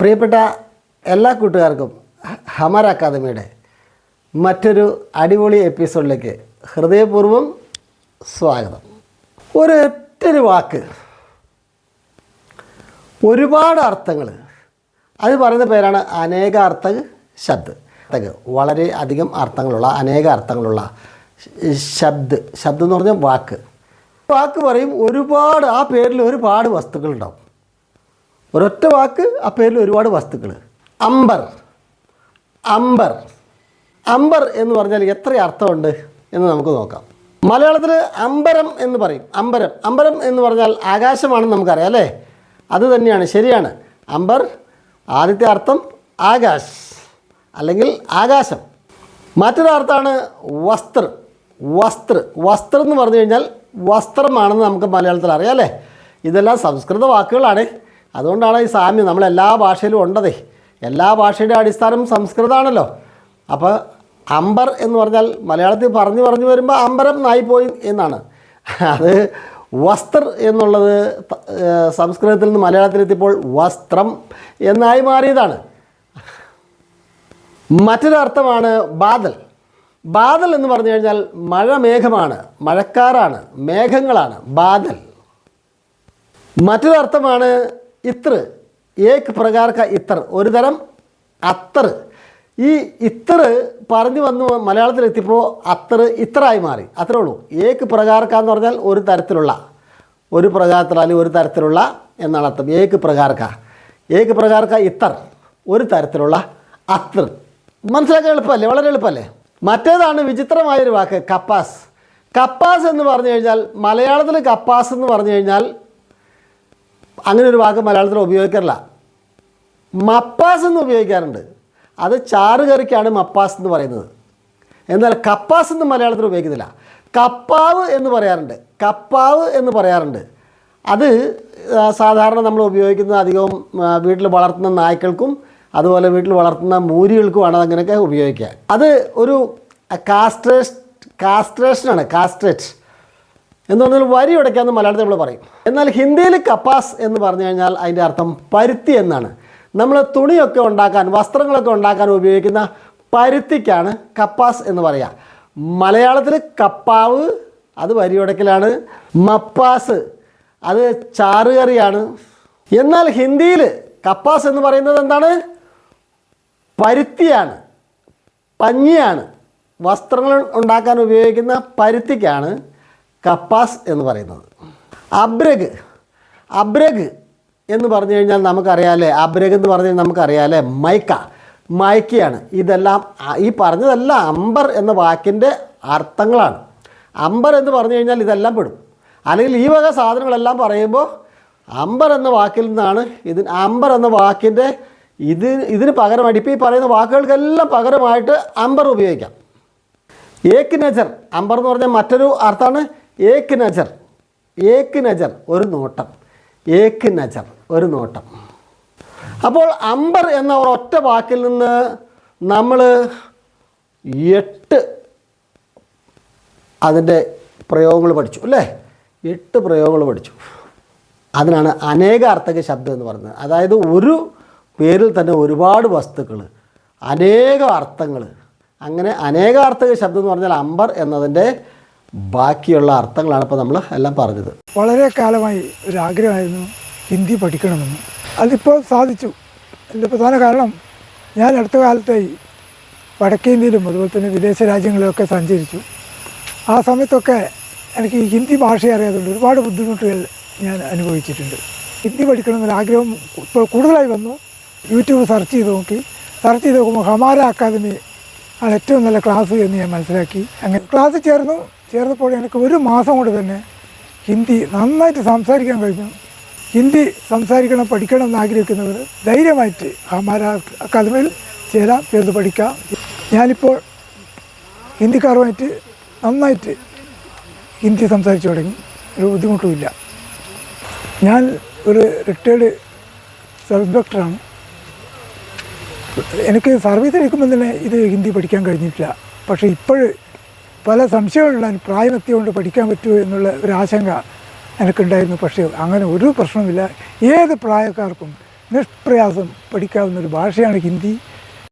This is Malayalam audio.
പ്രിയപ്പെട്ട എല്ലാ കൂട്ടുകാർക്കും ഹമർ അക്കാദമിയുടെ മറ്റൊരു അടിപൊളി എപ്പിസോഡിലേക്ക് ഹൃദയപൂർവം സ്വാഗതം. ഒരൊറ്റൊരു വാക്ക്. ഒരുപാട് അർത്ഥങ്ങൾ അത് പറയുന്ന പേരാണ് അനേകാർത്ഥ ശബ്ദ്. വളരെ അധികം അർത്ഥങ്ങളുള്ള അനേക അർത്ഥങ്ങളുള്ള ശബ്ദ്. ശബ്ദം എന്ന് പറഞ്ഞാൽ വാക്ക്. വാക്ക് പറയും ഒരുപാട് ആ പേരിൽ ഒരുപാട് വസ്തുക്കളുണ്ടാവും ഒരൊറ്റ വാക്ക് ആ പേരിൽ ഒരുപാട് വസ്തുക്കൾ അമ്പർ അമ്പർ അമ്പർ എന്ന് പറഞ്ഞാൽ എത്ര അർത്ഥമുണ്ട് എന്ന് നമുക്ക് നോക്കാം. മലയാളത്തിൽ അമ്പരം എന്ന് പറയും. അമ്പരം അമ്പരം എന്ന് പറഞ്ഞാൽ ആകാശമാണെന്ന് നമുക്കറിയാം അല്ലേ? അത് തന്നെയാണ് ശരിയാണ്. അമ്പർ ആദ്യത്തെ അർത്ഥം ആകാശ് അല്ലെങ്കിൽ ആകാശം. മറ്റൊരു അർത്ഥമാണ് വസ്ത്ര. വസ്ത്ര. വസ്ത്രം എന്ന് പറഞ്ഞു കഴിഞ്ഞാൽ വസ്ത്രമാണെന്ന് നമുക്ക് മലയാളത്തിൽ അറിയാം അല്ലേ? ഇതെല്ലാം സംസ്കൃത വാക്കുകളാണ്. അതുകൊണ്ടാണ് ഈ സാമ്യം നമ്മൾ എല്ലാ ഭാഷയിലും ഉണ്ടതേ. എല്ലാ ഭാഷയുടെ അടിസ്ഥാനം സംസ്കൃതമാണല്ലോ. അപ്പോൾ അമ്പർ എന്ന് പറഞ്ഞാൽ മലയാളത്തിൽ പറഞ്ഞു പറഞ്ഞു വരുമ്പോൾ അമ്പരം നായിപ്പോയി എന്നാണ്. അത് വസ്ത്ര എന്നുള്ളത് സംസ്കൃതത്തിൽ നിന്ന് മലയാളത്തിലെത്തിയപ്പോൾ വസ്ത്രം എന്നായി മാറിയതാണ്. മറ്റൊരർത്ഥമാണ് ബാദൽ. ബാദൽ എന്ന് പറഞ്ഞു കഴിഞ്ഞാൽ മഴ മേഘമാണ് മഴക്കാറാണ് മേഘങ്ങളാണ് ബാദൽ. മറ്റൊരർത്ഥമാണ് ഇത്ര. ഏക് പ്രകാർക്ക ഇത്തർ ഒരു തരം അത്തർ ഈ ഇത്തർ പറഞ്ഞു വന്നു മലയാളത്തിൽ എത്തിയപ്പോൾ അത്തർ ഇത്രയായി മാറി. അത്രേ ഉള്ളൂ. ഏക് പ്രകാർക്ക എന്ന് പറഞ്ഞാൽ ഒരു തരത്തിലുള്ള ഒരു പ്രകാരത്തിൽ അല്ലെങ്കിൽ ഒരു തരത്തിലുള്ള എന്നാണ് അർത്ഥം. ഏക് പ്രകാർക്ക ഏക് പ്രകാർക്ക ഇത്തർ. ഒരു തരത്തിലുള്ള അത്തർ. മനസ്സിലാക്കാൻ എളുപ്പമല്ലേ? വളരെ എളുപ്പമല്ലേ? മറ്റേതാണ് വിചിത്രമായൊരു വാക്ക് കപ്പാസ്. കപ്പാസ് എന്ന് പറഞ്ഞു കഴിഞ്ഞാൽ മലയാളത്തിൽ കപ്പാസ് എന്ന് പറഞ്ഞു കഴിഞ്ഞാൽ അങ്ങനെ ഒരു വാക്ക് മലയാളത്തിൽ ഉപയോഗിക്കാറില്ല. മപ്പാസ് എന്ന് ഉപയോഗിക്കാറുണ്ട്. അത് ചാറ് കറിക്കാണ് മപ്പാസ് എന്ന് പറയുന്നത്. എന്നാൽ കപ്പാസ് എന്ന് മലയാളത്തിൽ ഉപയോഗിക്കുന്നില്ല. കപ്പാവ് എന്ന് പറയാറുണ്ട്. കപ്പാവ് എന്ന് പറയാറുണ്ട്. അത് സാധാരണ നമ്മൾ ഉപയോഗിക്കുന്ന അധികവും വീട്ടിൽ വളർത്തുന്ന നായ്ക്കൾക്കും അതുപോലെ വീട്ടിൽ വളർത്തുന്ന മൂരികൾക്കുമാണ് അതങ്ങനെയൊക്കെ ഉപയോഗിക്കുക. അത് ഒരു കാസ്ട്രേഷ് കാസ്ട്രേഷനാണ്. കാസ്ട്രേറ്റ്. എന്ന് പറഞ്ഞാൽ വരി ഉടയ്ക്കാന്ന് മലയാളത്തിൽ നമ്മൾ പറയും. എന്നാൽ ഹിന്ദിയിൽ കപ്പാസ് എന്ന് പറഞ്ഞു കഴിഞ്ഞാൽ അതിന്റെ അർത്ഥം പരുത്തി എന്നാണ്. നമ്മൾ തുണിയൊക്കെ ഉണ്ടാക്കാൻ വസ്ത്രങ്ങളൊക്കെ ഉണ്ടാക്കാൻ ഉപയോഗിക്കുന്ന പരുത്തിക്കാണ് കപ്പാസ് എന്ന് പറയുക മലയാളത്തിൽ കപ്പാവ് അത് വരി ഉടക്കലാണ് മപ്പാസ് അത് ചാറുകറിയാണ്. എന്നാൽ ഹിന്ദിയിൽ കപ്പാസ് എന്ന് പറയുന്നത് എന്താണ്? പരുത്തിയാണ് പഞ്ഞിയാണ്. വസ്ത്രങ്ങൾ ഉണ്ടാക്കാൻ ഉപയോഗിക്കുന്ന പരുത്തിക്കാണ് കപ്പാസ് എന്ന് പറയുന്നത്. അബ്രഗ് അബ്രഗ് എന്ന് പറഞ്ഞു കഴിഞ്ഞാൽ നമുക്കറിയാലേ അബ്രഗ് എന്ന് പറഞ്ഞു കഴിഞ്ഞാൽ നമുക്കറിയാലേ മൈക്ക. മയക്കയാണ് ഇതെല്ലാം ഈ പറഞ്ഞതെല്ലാം അമ്പർ എന്ന വാക്കിന്റെ അർത്ഥങ്ങളാണ്. അമ്പർ എന്ന് പറഞ്ഞു കഴിഞ്ഞാൽ ഇതെല്ലാം പെടും. അല്ലെങ്കിൽ ഈ വക സാധനങ്ങളെല്ലാം പറയുമ്പോൾ അമ്പർ എന്ന വാക്കിൽ നിന്നാണ് ഇതിന് അമ്പർ എന്ന വാക്കിന്റെ ഇത് ഇതിന് പകരമായിട്ട് ഇപ്പോൾ ഈ പറയുന്ന വാക്കുകൾക്കെല്ലാം പകരമായിട്ട് അമ്പർ ഉപയോഗിക്കാം. ഏക്ക് നജർ. അമ്പർ എന്ന് പറഞ്ഞാൽ മറ്റൊരു അർത്ഥമാണ്. ഏക്ക് നജർ ഏക്ക് നജർ ഒരു നോട്ടം ഏക്ക് നജർ ഒരു നോട്ടം. അപ്പോൾ അമ്പർ എന്ന ഒരൊറ്റ വാക്കിൽ നിന്ന് നമ്മൾ എട്ട് അതിന്റെ പ്രയോഗങ്ങൾ പഠിച്ചു അല്ലേ? എട്ട് പ്രയോഗങ്ങൾ പഠിച്ചു. അതിനാണ് അനേകാർത്ഥക ശബ്ദം എന്ന് പറയുന്നത്. അതായത് ഒരു പേരിൽ തന്നെ ഒരുപാട് വസ്തുക്കൾ അനേക അർത്ഥങ്ങൾ അങ്ങനെ അനേകാർത്ഥക ശബ്ദം എന്ന് പറഞ്ഞാൽ അമ്പർ എന്നതിന്റെ ബാക്കിയുള്ള അർത്ഥങ്ങളാണ് ഇപ്പോൾ നമ്മൾ എല്ലാം പറഞ്ഞത്. വളരെ കാലമായി ഒരു ആഗ്രഹമായിരുന്നു ഹിന്ദി പഠിക്കണമെന്ന്. അതിപ്പോൾ സാധിച്ചു. എന്റെ പ്രധാന കാരണം ഞാൻ അടുത്ത കാലത്തായി വടക്കേന്ത്യയിലും അതുപോലെ തന്നെ വിദേശ രാജ്യങ്ങളിലൊക്കെ സഞ്ചരിച്ചു. ആ സമയത്തൊക്കെ എനിക്ക് ഈ ഹിന്ദി ഭാഷ അറിയാതുകൊണ്ട് ഒരുപാട് ബുദ്ധിമുട്ടുകൾ ഞാൻ അനുഭവിച്ചിട്ടുണ്ട്. ഹിന്ദി പഠിക്കണമെന്നൊരു ആഗ്രഹം ഇപ്പോൾ കൂടുതലായി വന്നു. യൂട്യൂബ് സെർച്ച് ചെയ്ത് നോക്കി. സെർച്ച് ചെയ്ത് നോക്കുമ്പോൾ ഹമാര അക്കാദമി ആണ് ഏറ്റവും നല്ല ക്ലാസ് എന്ന് ഞാൻ മനസ്സിലാക്കി. അങ്ങനെ ക്ലാസ് ചേർന്നു. ചേർന്നപ്പോൾ എനിക്ക് ഒരു മാസം കൊണ്ട് തന്നെ ഹിന്ദി നന്നായിട്ട് സംസാരിക്കാൻ കഴിഞ്ഞു. ഹിന്ദി സംസാരിക്കണം പഠിക്കണം എന്ന് ആഗ്രഹിക്കുന്നവർ ധൈര്യമായിട്ട് ഹമാര അക്കാദമിയിൽ ചേരാം ചേർന്ന് പഠിക്കാം. ഞാനിപ്പോൾ ഹിന്ദിക്കാരുമായിട്ട് നന്നായിട്ട് ഹിന്ദി സംസാരിച്ചു തുടങ്ങി. ഒരു ബുദ്ധിമുട്ടുമില്ല. ഞാൻ ഒരു റിട്ടയേർഡ് സബ് ഇൻസ്പെക്ടറാണ് എനിക്ക് എടുക്കുമ്പോൾ തന്നെ ഇത് ഹിന്ദി പഠിക്കാൻ കഴിഞ്ഞിട്ടില്ല. പക്ഷേ ഇപ്പോൾ പല സംശയങ്ങളുണ്ടായിരുന്നു പ്രായമെത്തിയോണ്ട് പഠിക്കാൻ പറ്റുമോ എന്നുള്ള ഒരു ആശങ്ക എനിക്കുണ്ടായിരുന്നു. പക്ഷേ അങ്ങനെ ഒരു പ്രശ്നമില്ല ഏത് പ്രായക്കാർക്കും നിഷ്പ്രയാസം പഠിക്കാവുന്ന ഒരു ഭാഷയാണ് ഹിന്ദി.